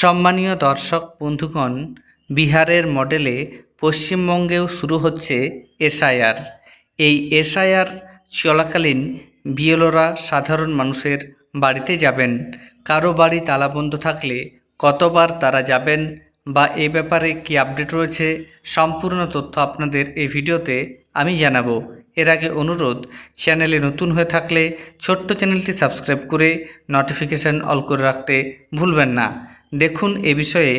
সম্মানীয় দর্শক, বন্ধুগণ, বিহারের মডেলে পশ্চিমবঙ্গেও শুরু হচ্ছে এসআইআর। এই এসআইআর চলাকালীন বিএলওরা সাধারণ মানুষের বাড়িতে যাবেন। কারও বাড়ি তালাবন্ধ থাকলে কতবার তারা যাবেন বা এ ব্যাপারে কি আপডেট রয়েছে, সম্পূর্ণ তথ্য আপনাদের এই ভিডিওতে আমি জানাব। এর আগে অনুরোধ, চ্যানেলে নতুন হয়ে থাকলে ছোট্ট চ্যানেলটি সাবস্ক্রাইব করে নোটিফিকেশান অল করে রাখতে ভুলবেন না। দেখুন এ বিষয়ে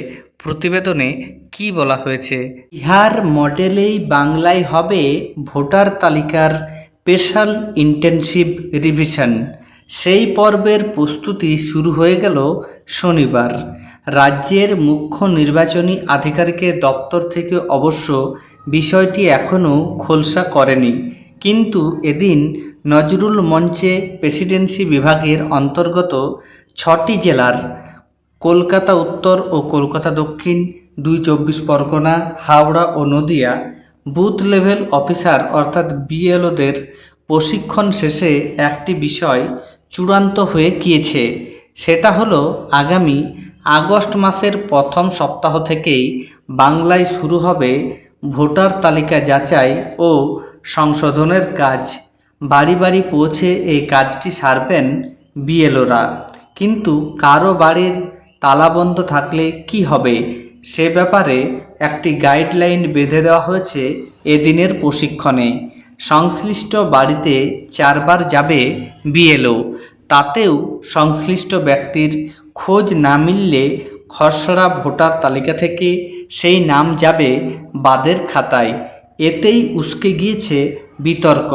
প্রতিবেদনে কি বলা হয়েছে। বিহার মডেলেই বাংলায় হবে ভোটার তালিকার স্পেশাল ইন্টেনসিভ রিভিশন সেই পর্বের প্রস্তুতি শুরু হয়ে গেল শনিবার। রাজ্যের মুখ্য নির্বাচনী আধিকারিকের দপ্তর থেকে অবশ্য বিষয়টি এখনও খোলসা করেনি। কিন্তু এদিন নজরুল মঞ্চে প্রেসিডেন্সি বিভাগের অন্তর্গত ছটি জেলার কলকাতা উত্তর ও কলকাতা দক্ষিণ, দুই চব্বিশ পরগনা, হাওড়া ও নদিয়া বুথ লেভেল অফিসার অর্থাৎ বিএলওদের প্রশিক্ষণ শেষে একটি বিষয় চূড়ান্ত হয়ে গিয়েছে। সেটা হলো আগামী আগস্ট মাসের প্রথম সপ্তাহ থেকেই বাংলায় শুরু হবে ভোটার তালিকা যাচাই ও সংশোধনের কাজ। বাড়ি বাড়ি পৌঁছে এই কাজটি সারবেন বিএলওরা। কিন্তু কারও বাড়ির তালাবন্ধ থাকলে কি হবে? সে ব্যাপারে একটি গাইডলাইন বেঁধে দেওয়া হয়েছে এদিনের প্রশিক্ষণে। সংশ্লিষ্ট বাড়িতে চারবার যাবে বিএলও। তাতেও সংশ্লিষ্ট ব্যক্তির খোঁজ না মিললে খসড়া ভোটার তালিকা থেকে সেই নাম যাবে বাদের খাতায়। এতেই উস্কে গিয়েছে বিতর্ক।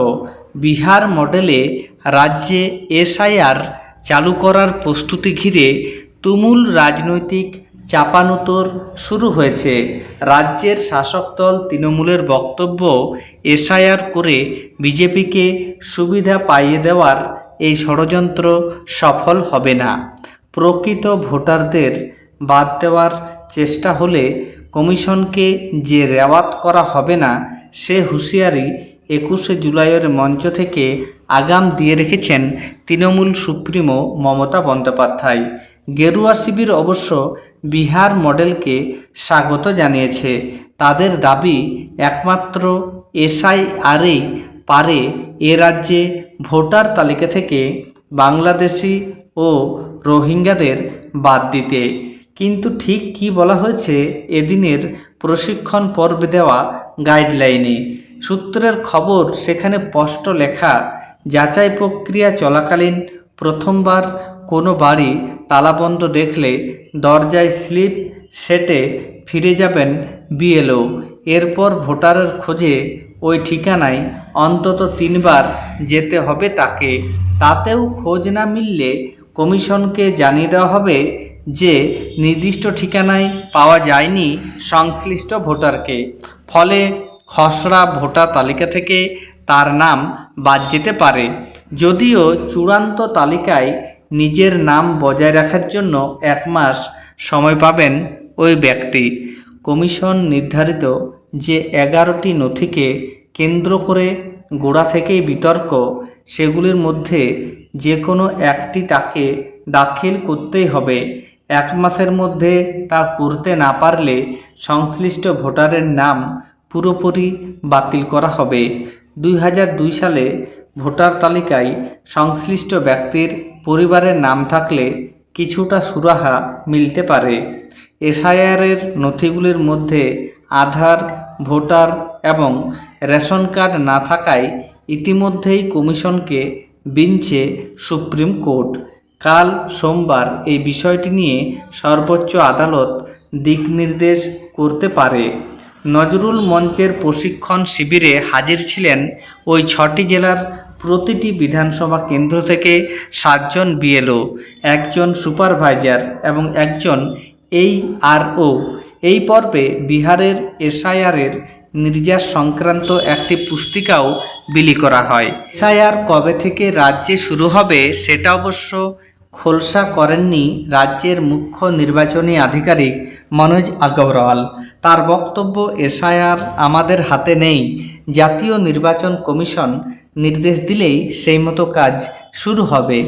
বিহার মডেলে রাজ্যে এসআইআর চালু করার প্রস্তুতি ঘিরে তুমুল রাজনৈতিক চাপানুতোর শুরু হয়েছে। রাজ্যের শাসক দল তৃণমূলের বক্তব্য এসআইআর করে বিজেপিকে সুবিধা পাইয়ে দেওয়ার এই ষড়যন্ত্র সফল হবে না। প্রকৃত ভোটারদের বাদ দেওয়ার চেষ্টা হলে কমিশনকে যে রেওয়াত করা হবে না সে হুঁশিয়ারি একুশে জুলাইয়ের মঞ্চ থেকে আগাম দিয়ে রেখেছেন তৃণমূল সুপ্রিমো মমতা বন্দ্যোপাধ্যায়। গেরুয়া শিবির অবশ্য বিহার মডেলকে স্বাগত জানিয়েছে। তাদের দাবি, একমাত্র এসআইআরই পারে এ রাজ্যে ভোটার তালিকা থেকে বাংলাদেশি ও রোহিঙ্গাদের বাদ দিতে। কিন্তু ঠিক কি বলা হয়েছে এদিনের প্রশিক্ষণ পর্বে দেওয়া গাইডলাইনে? সূত্রের খবর, সেখানে স্পষ্ট লেখা, যাচাই প্রক্রিয়া চলাকালীন প্রথমবার কোনো বাড়ি তালাবন্ধ দেখলে দরজায় স্লিপ সেটে ফিরে যাবেন বিএলও। এরপর ভোটারের খোঁজে ওই ঠিকানায় অন্তত তিনবার যেতে হবে তাকে। তাতেও খোঁজ না মিললে কমিশনকে জানিয়ে দেওয়া হবে যে নির্দিষ্ট ঠিকানায় পাওয়া যায়নি সংশ্লিষ্ট ভোটারকে। ফলে খসড়া ভোটার তালিকা থেকে তার নাম বাদ যেতে পারে। যদিও চূড়ান্ত তালিকায় নিজের নাম বজায় রাখার জন্য এক মাস সময় পাবেন ওই ব্যক্তি। কমিশন নির্ধারিত যে এগারোটি নথিকে কেন্দ্র করে গোড়া থেকেই বিতর্ক, সেগুলির মধ্যে যে কোনো একটি তাকে দাখিল করতেই হবে। এক মাসের মধ্যে তা করতে না পারলে সংশ্লিষ্ট ভোটারের নাম পুরোপুরি বাতিল করা হবে। দুই সালে ভোটার তালিকায় সংশ্লিষ্ট ব্যক্তির পরিবারের নাম থাকলে কিছুটা সুরাহা মিলতে পারে। এসআইআরের নথিগুলির মধ্যে আধার, ভোটার এবং রেশন কার্ড না থাকায় ইতিমধ্যেই কমিশনকে বিনছে সুপ্রিম কোর্ট। কাল সোমবার এই বিষয়টি নিয়ে সর্বোচ্চ আদালত দিক নির্দেশ করতে পারে। নজরুল মঞ্চের প্রশিক্ষণ শিবিরে হাজির ছিলেন ওই ছটি জেলার প্রতিটি বিধানসভা কেন্দ্র থেকে সাতজন বিএলও, একজন সুপারভাইজার এবং একজন এই আরও এই পর্বে বিহারের এসআইআরের নির্যাস সংক্রান্ত একটি পুস্তিকাও বিলি করা হয়। এসআইআর কবে থেকে রাজ্যে শুরু হবে সেটা অবশ্য খোলসা করেননি রাজ্যের মুখ্য নির্বাচনী আধিকারিক মনোজ আগরওয়াল। তার বক্তব্য এসআইআর আমাদের হাতে নেই। জাতীয় নির্বাচন কমিশন নির্দেশ দিলেই সেই মতো কাজ শুরু হবে।